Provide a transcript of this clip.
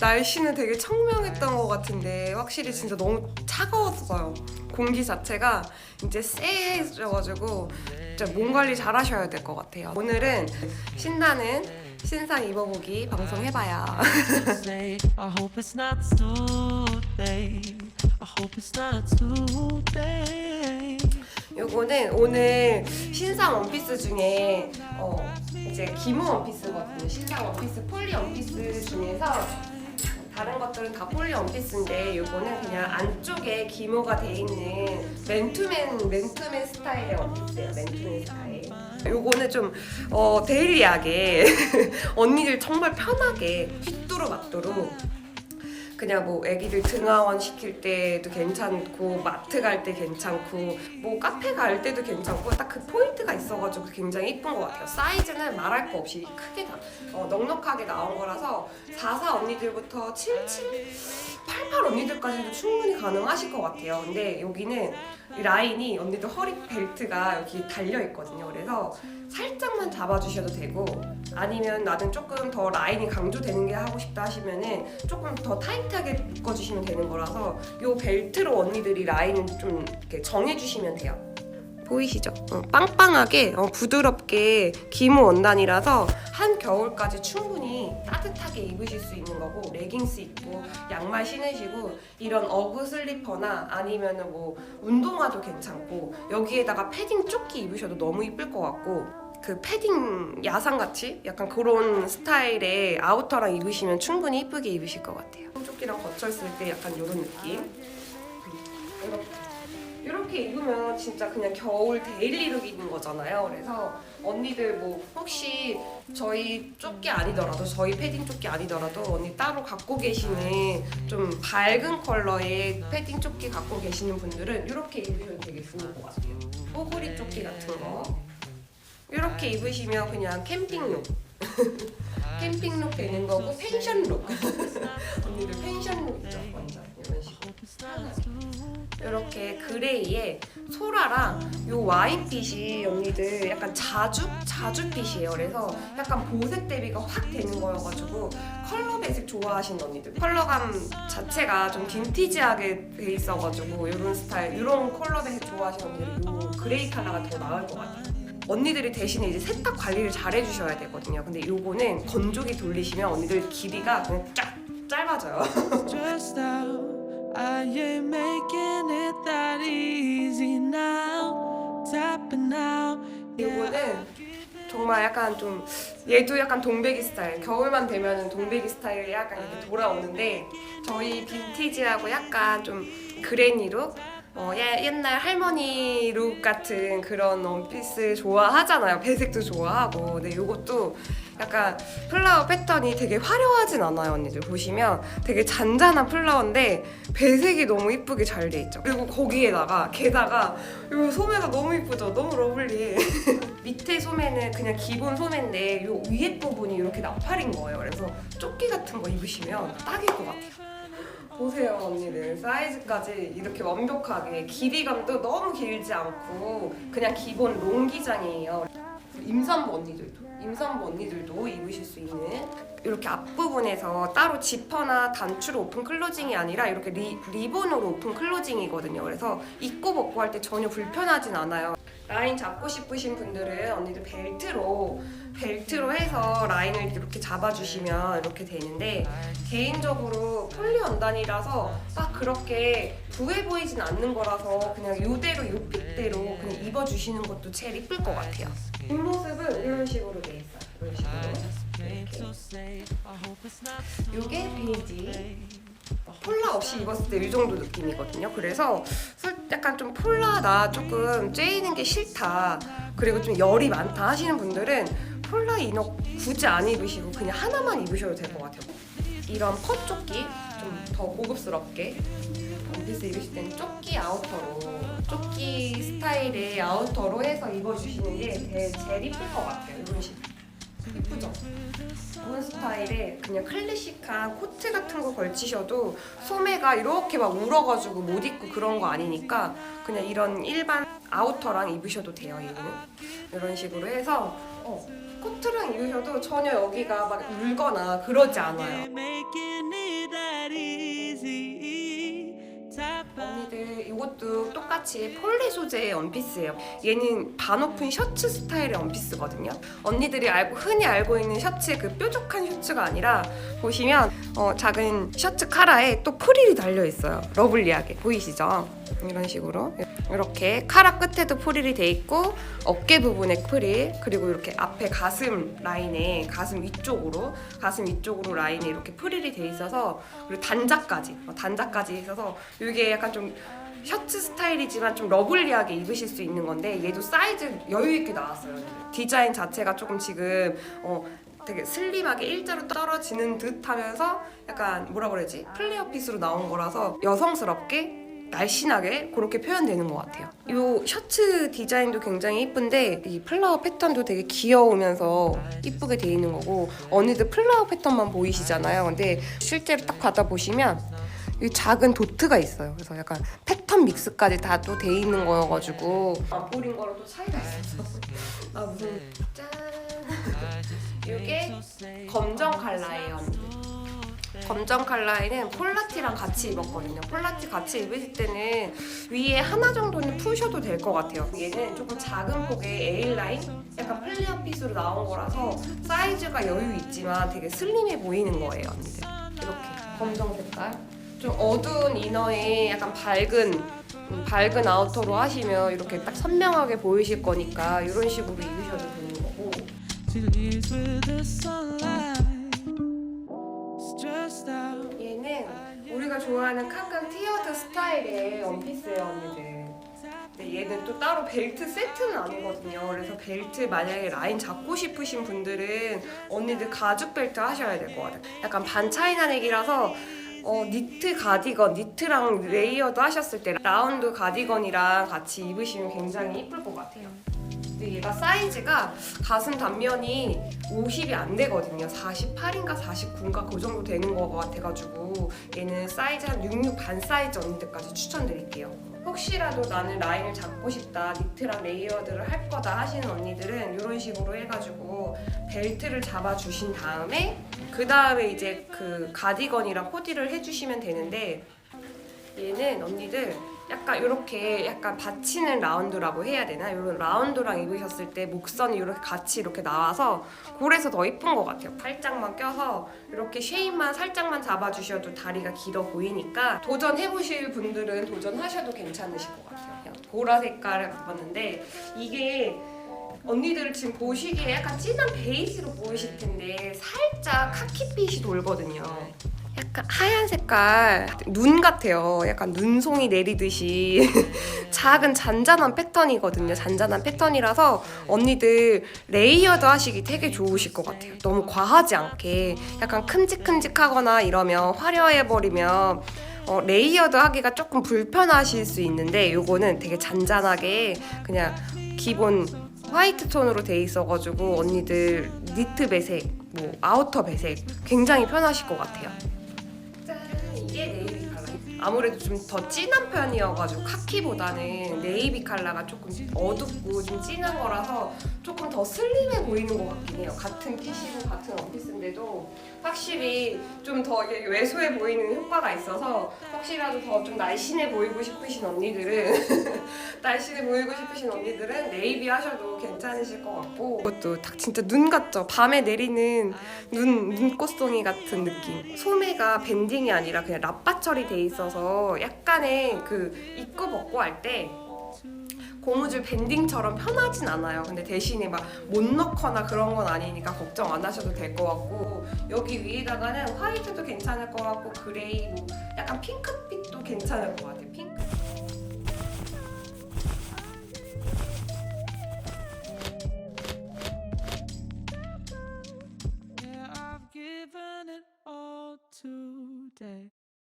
날씨는 되게 청명했던 것 같은데 확실히 진짜 너무 차가웠어요. 공기 자체가 이제 쎄해져가지고 진짜 몸 관리 잘 하셔야 될 것 같아요. 오늘은 신나는 신상 입어보기 방송 해봐요. say I hope it's not today I hope it's not today 요거는 오늘 신상 원피스 중에 어 이제 기모 원피스거든요. 신상 원피스 폴리 원피스 중에서 것들은 다 폴리 원피스인데 요거는 그냥 안쪽에 기모가 돼 있는 맨투맨 맨투맨 스타일의 원피스예요. 맨투맨 스타일. 요거는 좀 어, 데일리하게 언니들 정말 편하게 휘뚜루마뚜루 그냥 뭐 애기들 등하원 시킬 때도 괜찮고 마트 갈 때 괜찮고 뭐 카페 갈 때도 괜찮고 딱 그 포인트가 있어가지고 굉장히 이쁜 것 같아요. 사이즈는 말할 거 없이 크게 다 어, 넉넉하게 나온 거라서 44 언니들부터 77, 88 언니들까지도 충분히 가능하실 것 같아요. 근데 여기는 이 라인이 언니들 허리 벨트가 여기 달려 있거든요. 그래서 살짝만 잡아주셔도 되고 아니면 나는 조금 더 라인이 강조되는 게 하고 싶다 하시면은 조금 더 타이트 하게 묶어주시면 되는 거라서 요 벨트로 언니들이 라인을 좀 이렇게 정해주시면 돼요. 보이시죠? 어, 빵빵하게 어, 부드럽게 기모 원단이라서 한 겨울까지 충분히 따뜻하게 입으실 수 있는 거고 레깅스 입고 양말 신으시고 이런 어그 슬리퍼나 아니면은 뭐 운동화도 괜찮고 여기에다가 패딩 조끼 입으셔도 너무 이쁠 것 같고 그 패딩 야상 같이 약간 그런 스타일의 아우터랑 입으시면 충분히 이쁘게 입으실 것 같아요. 조끼랑 거쳤을 때 약간 이런 느낌. 이렇게. 이렇게 입으면 진짜 그냥 겨울 데일리룩 입는 거잖아요. 그래서 언니들 뭐 혹시 저희 조끼 아니더라도 저희 패딩 조끼 아니더라도 언니 따로 갖고 계시는 좀 밝은 컬러의 패딩 조끼 갖고 계시는 분들은 이렇게 입으면 되게 좋을 것 같아요. 뽀글이 조끼 같은 거 이렇게 입으시면 그냥 캠핑룩. 캠핑룩 되는 거고 펜션룩. 언니들 펜션룩이죠? 완전 이런 식으로 이렇게 그레이에 소라랑 요 와인빛이 언니들 약간 자주 자주빛이에요. 그래서 약간 보색 대비가 확 되는 거여가지고 컬러 배색 좋아하시는 언니들. 컬러감 자체가 좀 빈티지하게 돼 있어가지고 이런 스타일 이런 컬러 배색 좋아하시는 언니들 요 그레이 컬러가 더 나을 것 같아요. 언니들이 대신에 이제 세탁 관리를 잘 해주셔야 되거든요. 근데 요거는 건조기 돌리시면 언니들 길이가 그냥 쫙 짧아져요. Stressed out. I ain't making it that easy now? Tapping out. 이거는 정말 약간 좀 얘도 약간 동백이 스타일. 겨울만 되면은 동백이 스타일이 약간 이렇게 돌아오는데 저희 빈티지하고 약간 좀 그레니 룩 어, 예- 옛날 할머니 룩 같은 그런 원피스 좋아하잖아요. 배색도 좋아하고. 근데 이것도 약간 플라워 패턴이 되게 화려하진 않아요 언니들. 보시면 되게 잔잔한 플라워인데 배색이 너무 이쁘게 잘 돼 있죠. 그리고 거기에다가 게다가 이 소매가 너무 이쁘죠? 너무 러블리해. 밑에 소매는 그냥 기본 소매인데 요 위에 부분이 이렇게 나팔인 거예요. 그래서 조끼 같은 거 입으시면 딱일 것 같아요. 보세요 언니들 사이즈까지 이렇게 완벽하게 길이감도 너무 길지 않고 그냥 기본 롱 기장이에요. 임산부 언니들도 임산부 언니들도 입으실 수 있는 이렇게 앞부분에서 따로 지퍼나 단추로 오픈 클로징이 아니라 이렇게 리, 리본으로 오픈 클로징이거든요. 그래서 입고 벗고 할 때 전혀 불편하진 않아요. 라인 잡고 싶으신 분들은 언니들 벨트로 벨트로 해서 라인을 이렇게 잡아주시면 이렇게 되는데 개인적으로 폴리 원단이라서 딱 그렇게 부해 보이진 않는 거라서 그냥 이대로 요 핏대로 그냥 입어주시는 것도 제일 이쁠 것 같아요. 뒷모습은 이런 식으로 돼 있어요. 이런 식으로. Not 이게 베이지. 폴라 없이 입었을 때 이 정도 느낌이거든요. 그래서 솔- 약간 좀 폴라 나 조금 쬐이는 게 싫다. 그리고 좀 열이 많다 하시는 분들은 폴라 이너 굳이 안 입으시고 그냥 하나만 입으셔도 될 것 같아요. 이런 퍼 조끼 좀 더 고급스럽게 원피스 입으실 때는 조끼 아우터로 조끼 스타일의 아우터로 해서 입어주시는 게 제일, 제일 이쁠 것 같아요. 이런 식으로. 이쁘죠? 이런 스타일의 그냥 클래식한 코트 같은 거 걸치셔도 소매가 이렇게 막 울어가지고 못 입고 그런 거 아니니까 그냥 이런 일반 아우터랑 입으셔도 돼요 얘는 이런 식으로 해서 어, 코트랑 입으셔도 전혀 여기가 막 울거나 그러지 않아요. 언니들 이것도 똑같이 폴리 소재의 원피스예요. 얘는 반오픈 셔츠 스타일의 원피스거든요. 언니들이 알고 흔히 알고 있는 셔츠 그 뾰족한 셔츠가 아니라 보시면 어, 작은 셔츠 카라에 또 프릴이 달려 있어요. 러블리하게 보이시죠? 이런 식으로 이렇게 카라 끝에도 프릴이 돼 있고 어깨 부분에 프릴 그리고 이렇게 앞에 가슴 라인에 가슴 위쪽으로 가슴 위쪽으로 라인에 이렇게 프릴이 돼 있어서 그리고 단자까지 어, 단자까지 있어서 이게 약간 좀 셔츠 스타일이지만 좀 러블리하게 입으실 수 있는 건데 얘도 사이즈 여유 있게 나왔어요. 디자인 자체가 조금 지금 어 되게 슬림하게 일자로 떨어지는 듯 하면서 약간 뭐라 그러지? 플레어 핏으로 나온 거라서 여성스럽게 날씬하게 그렇게 표현되는 것 같아요. 이 셔츠 디자인도 굉장히 이쁜데 이 플라워 패턴도 되게 귀여우면서 이쁘게 돼 있는 거고 언니들 플라워 패턴만 보이시잖아요. 근데 실제로 딱 받아보시면 이 작은 도트가 있어요. 그래서 약간 패턴 믹스까지 다 또 돼 있는 거여가지고 안 뿌린 거랑 또 차이가 있어서 아 무슨 짠 이게 검정 컬러예요. 언니들. 검정 컬러에는 폴라티랑 같이 입었거든요. 폴라티 같이 입으실 때는 위에 하나 정도는 푸셔도 될 것 같아요. 얘는 조금 작은 폭의 A라인? 약간 플레어 핏으로 나온 거라서 사이즈가 여유 있지만 되게 슬림해 보이는 거예요, 언니들. 이렇게 검정 색깔. 좀 어두운 이너에 약간 밝은 음, 밝은 아우터로 하시면 이렇게 딱 선명하게 보이실 거니까 이런 식으로 입으셔도 되는 거고 좋아하는 칸칸 티어드 스타일의 원피스예요 언니들. 근데 얘는 또 따로 벨트 세트는 아니거든요. 그래서 벨트 만약에 라인 잡고 싶으신 분들은 언니들 가죽 벨트 하셔야 될 것 같아요. 약간 반 차이나 넥이라서 어, 니트 가디건, 니트랑 레이어드 하셨을 때 라운드 가디건이랑 같이 입으시면 굉장히 이쁠 것 같아요 근데 얘가 사이즈가 가슴 단면이 50이 안 되거든요. 48인가 49인가 그 정도 되는 거 같아가지고 얘는 사이즈 한 66 반 사이즈 언니들까지 추천드릴게요. 혹시라도 나는 라인을 잡고 싶다, 니트랑 레이어드를 할 거다 하시는 언니들은 이런 식으로 해가지고 벨트를 잡아주신 다음에 그 다음에 이제 그 가디건이랑 코디를 해주시면 되는데 얘는 언니들 약간 이렇게 약간 받치는 라운드라고 해야 되나? 이런 라운드랑 입으셨을 때 목선이 이렇게 같이 이렇게 나와서 그래서 더 이쁜 것 같아요. 살짝만 껴서 이렇게 쉐입만 살짝만 잡아주셔도 다리가 길어 보이니까 도전해보실 분들은 도전하셔도 괜찮으실 것 같아요. 보라 색깔을 갖봤는데 이게 언니들 지금 보시기에 약간 진한 베이지로 보이실 텐데 살짝 카키빛이 돌거든요. 약간 하얀 색깔 눈 같아요. 약간 눈송이 내리듯이 작은 잔잔한 패턴이거든요. 잔잔한 패턴이라서 언니들 레이어드 하시기 되게 좋으실 것 같아요. 너무 과하지 않게 약간 큼직큼직하거나 이러면 화려해 버리면 어, 레이어드 하기가 조금 불편하실 수 있는데 요거는 되게 잔잔하게 그냥 기본 화이트 톤으로 돼 있어가지고 언니들 니트 배색, 뭐 아우터 배색 굉장히 편하실 것 같아요. J で 아무래도 좀 더 진한 편이어가지고 카키보다는 네이비 컬러가 조금 어둡고 좀 진한 거라서 조금 더 슬림해 보이는 것 같긴 해요. 같은 핏이고 같은 원피스인데도 확실히 좀더 왜소해 보이는 효과가 있어서 혹시라도 더 좀 날씬해 보이고 싶으신 언니들은 날씬해 보이고 싶으신 언니들은 네이비 하셔도 괜찮으실 것 같고 이것도 딱 진짜 눈 같죠? 밤에 내리는 눈 눈꽃송이 같은 느낌. 소매가 밴딩이 아니라 그냥 랍바 처리돼 있어 서 약간의 그 입고 벗고 할때 고무줄 밴딩처럼 편하진 않아요. 근데 대신에 막 못 넣거나 그런 건 아니니까 걱정 안 하셔도 될 것 같고 여기 위에다가는 화이트도 괜찮을 것 같고 그레이 뭐 약간 핑크빛도 괜찮을 것 같아요. 핑크.